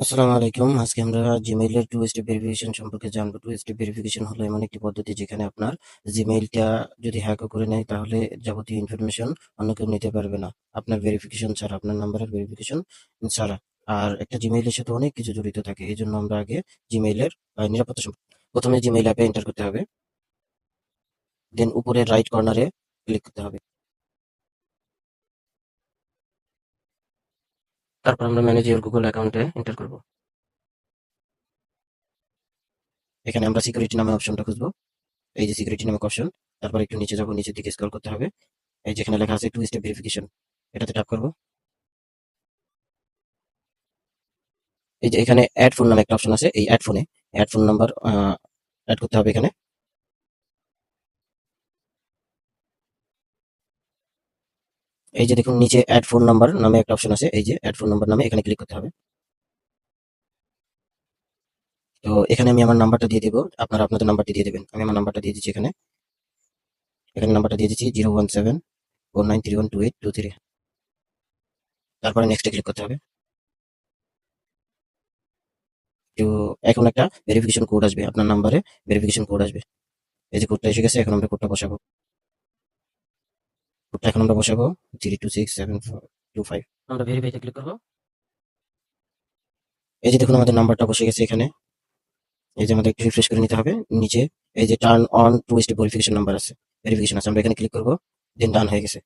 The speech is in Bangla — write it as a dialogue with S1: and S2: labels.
S1: আসসালামু আলাইকুম। আজকে আমরা জিমেইলের টু স্টেপ ভেরিফিকেশন সম্পর্কে জানব। টু স্টেপ ভেরিফিকেশন হলো এমন একটি পদ্ধতি যেখানে আপনার জিমেইলটা যদি হ্যাক করে নেয়, তাহলে যাবতীয় ইনফরমেশন অন্য কেউ নিতে পারবে না। আপনার ভেরিফিকেশন ছাড়া, আপনার নাম্বারের ভেরিফিকেশন ছাড়া। আর একটা জিমেইলের সাথে অনেক কিছু জড়িত থাকে, এই জন্য আমরা আগে জিমেইলের নিরাপত্তা সম্পর্কে প্রথমে জিমেইল অ্যাপে এন্টার করতে হবে। দেন উপরে রাইট কর্নারে ক্লিক করতে হবে। তারপর আমরা ম্যানেজ ইউর গুগল অ্যাকাউন্টে এন্টার করব। এখানে আমরা সিকিউরিটি নামে অপশনটা খুঁজবো। এই যে সিকিউরিটি নামক অপশন তারপর একটু নিচে যাব, নিচের দিকে স্ক্রল করতে হবে। এই যেখানে লেখা আছে টু স্টেপ ভেরিফিকেশন এটাতে ট্যাপ করব। এই যে এখানে অ্যাড ফোন নামে একটা অপশন আছে, এই অ্যাড ফোনে অ্যাড ফোন নাম্বার অ্যাড করতে হবে এখানে। এই যে দেখুন, নিচে অ্যাড ফোন নাম্বার নামে একটা অপশন আছে, এই যে অ্যাড ফোন নাম্বার নামে এখানে ক্লিক করতে হবে। তো এখানে আমি আমার নাম্বারটা দিয়ে দেবো, আপনারা আপনাদের নাম্বারটি দিয়ে দেবেন। আমি আমার নাম্বারটা দিয়ে দিচ্ছি এখানে। এখানে নাম্বারটা দিয়ে দিচ্ছি zero one seven four nine three one two eight two three তারপরে নেক্সটে ক্লিক করতে হবে। তো এখন একটা ভেরিফিকেশন কোড আসবে, আপনার নাম্বারে ভেরিফিকেশন কোড আসবে। এই যে কোডটা এসে গেছে, এখন আমরা কোডটা বসাবো। এখন আমরা বসাবো three two six seven two five. আমরা ভেরিফাইতে ক্লিক করব। এই যে দেখুন আমাদের নাম্বারটা বসে গেছে এখানে। এই যে আমাদের একটু রিফ্রেশ করে নিতে হবে। নিচে এই যে turn on two step verification number আছে। ভেরিফিকেশন আছে আমরা এখানে ক্লিক করব দেন ডান হয়ে গেছে।